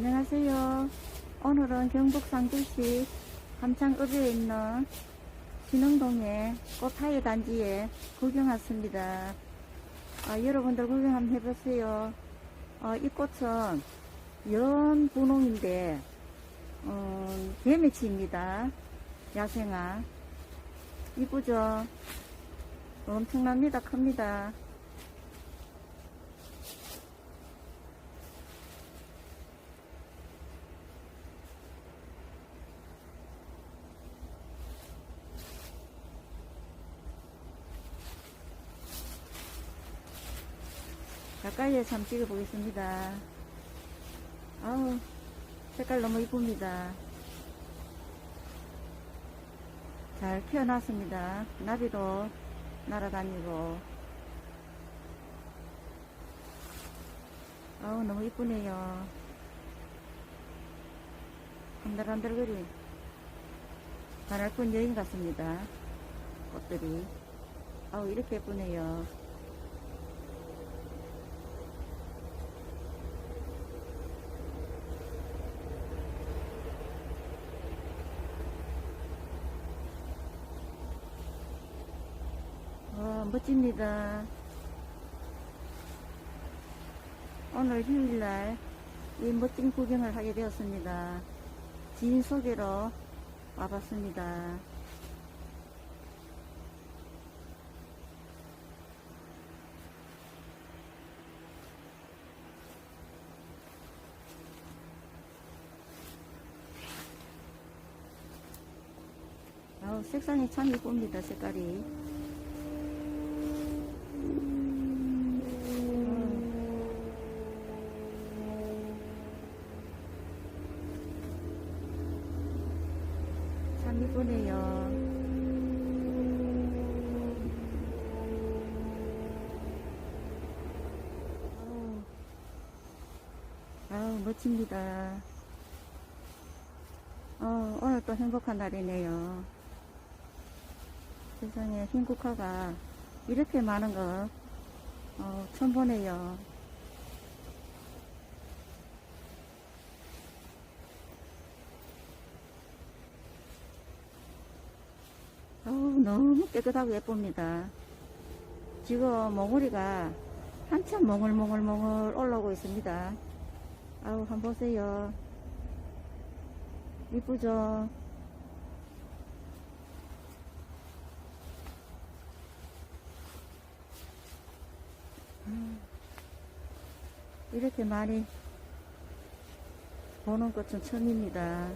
안녕하세요. 오늘은 경북 상주시 함창읍에 있는 신흥동의 꽃하이 단지에 구경 왔습니다. 아, 여러분들 구경 한번 해보세요. 어, 이 꽃은 연 분홍인데 어, 개미치입니다. 야생화. 이쁘죠? 엄청납니다. 큽니다. 가까이에서 한번 찍어 보겠습니다. 아우, 색깔 너무 이쁩니다. 잘 키워놨습니다. 나비도 날아다니고. 아우, 너무 이쁘네요. 한들한들거리. 바랄꾼 여인 같습니다. 꽃들이. 아우, 이렇게 예쁘네요. 와, 멋집니다. 오늘 휴일날 이 멋진 구경을 하게 되었습니다. 지인 소개로 와봤습니다. 색상이 참 이쁩니다, 색깔이. 참 이쁘네요. 아우, 멋집니다. 어, 오늘 또 행복한 날이네요. 세상에 흰 국화가 이렇게 많은 거 어, 처음 보네요. 어우, 너무 깨끗하고 예쁩니다. 지금 몽우리가 한참 몽글몽글몽글 올라오고 있습니다. 아우, 한번 보세요. 이쁘죠? 음, 이렇게 많이 보는 것은 처음입니다.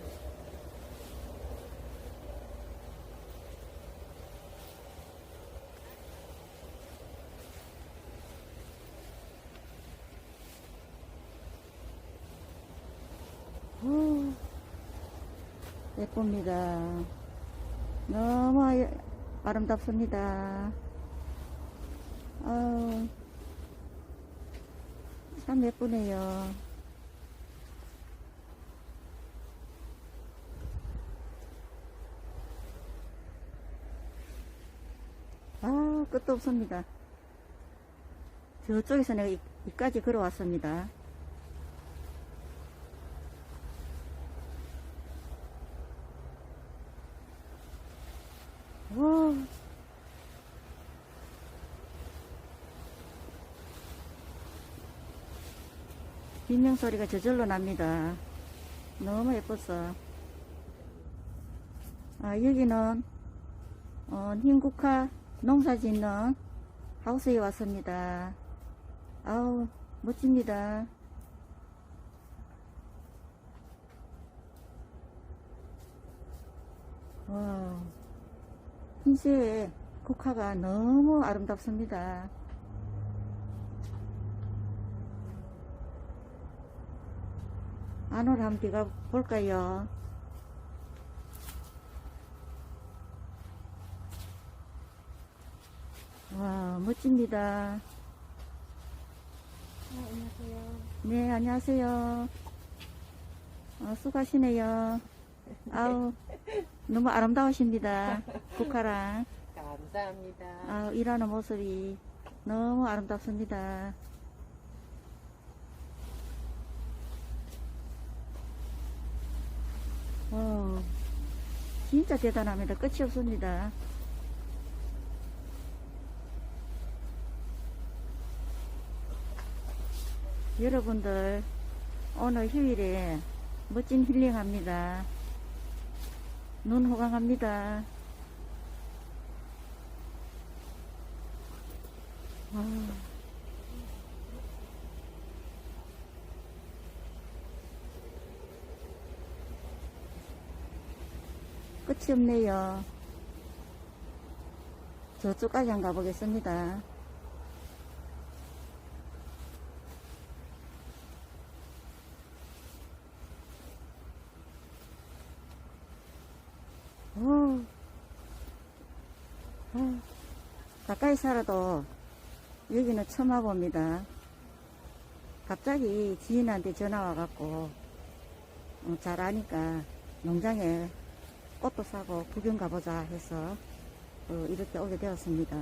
오, 예쁩니다. 너무 아- 아름답습니다. 아우, 참 예쁘네요. 아, 끝도 없습니다. 저쪽에서 내가 이, 이까지 걸어왔습니다. 와. 비명 소리가 저절로 납니다. 너무 예뻤어. 아, 여기는, 어, 흰국화 농사 짓는 하우스에 왔습니다. 아우, 멋집니다. 와, 흰색 국화가 너무 아름답습니다. 안으로 한번 들어가 볼까요? 와, 멋집니다. 안녕하세요. 네, 안녕하세요. 어, 수고하시네요. 아우, 너무 아름다우십니다. 국화랑. 감사합니다. 아, 일하는 모습이 너무 아름답습니다. 진짜 대단합니다. 끝이 없습니다. 여러분들 오늘 휴일에 멋진 힐링합니다. 눈 호강합니다. 아. 끝이 없네요. 저쪽까지 한 가보겠습니다. 오, 아, 가까이 살아도 여기는 처음 와봅니다. 갑자기 지인한테 전화 와갖고 어, 잘 아니까 농장에 꽃도 사고 구경 가보자 해서 어, 이렇게 오게 되었습니다.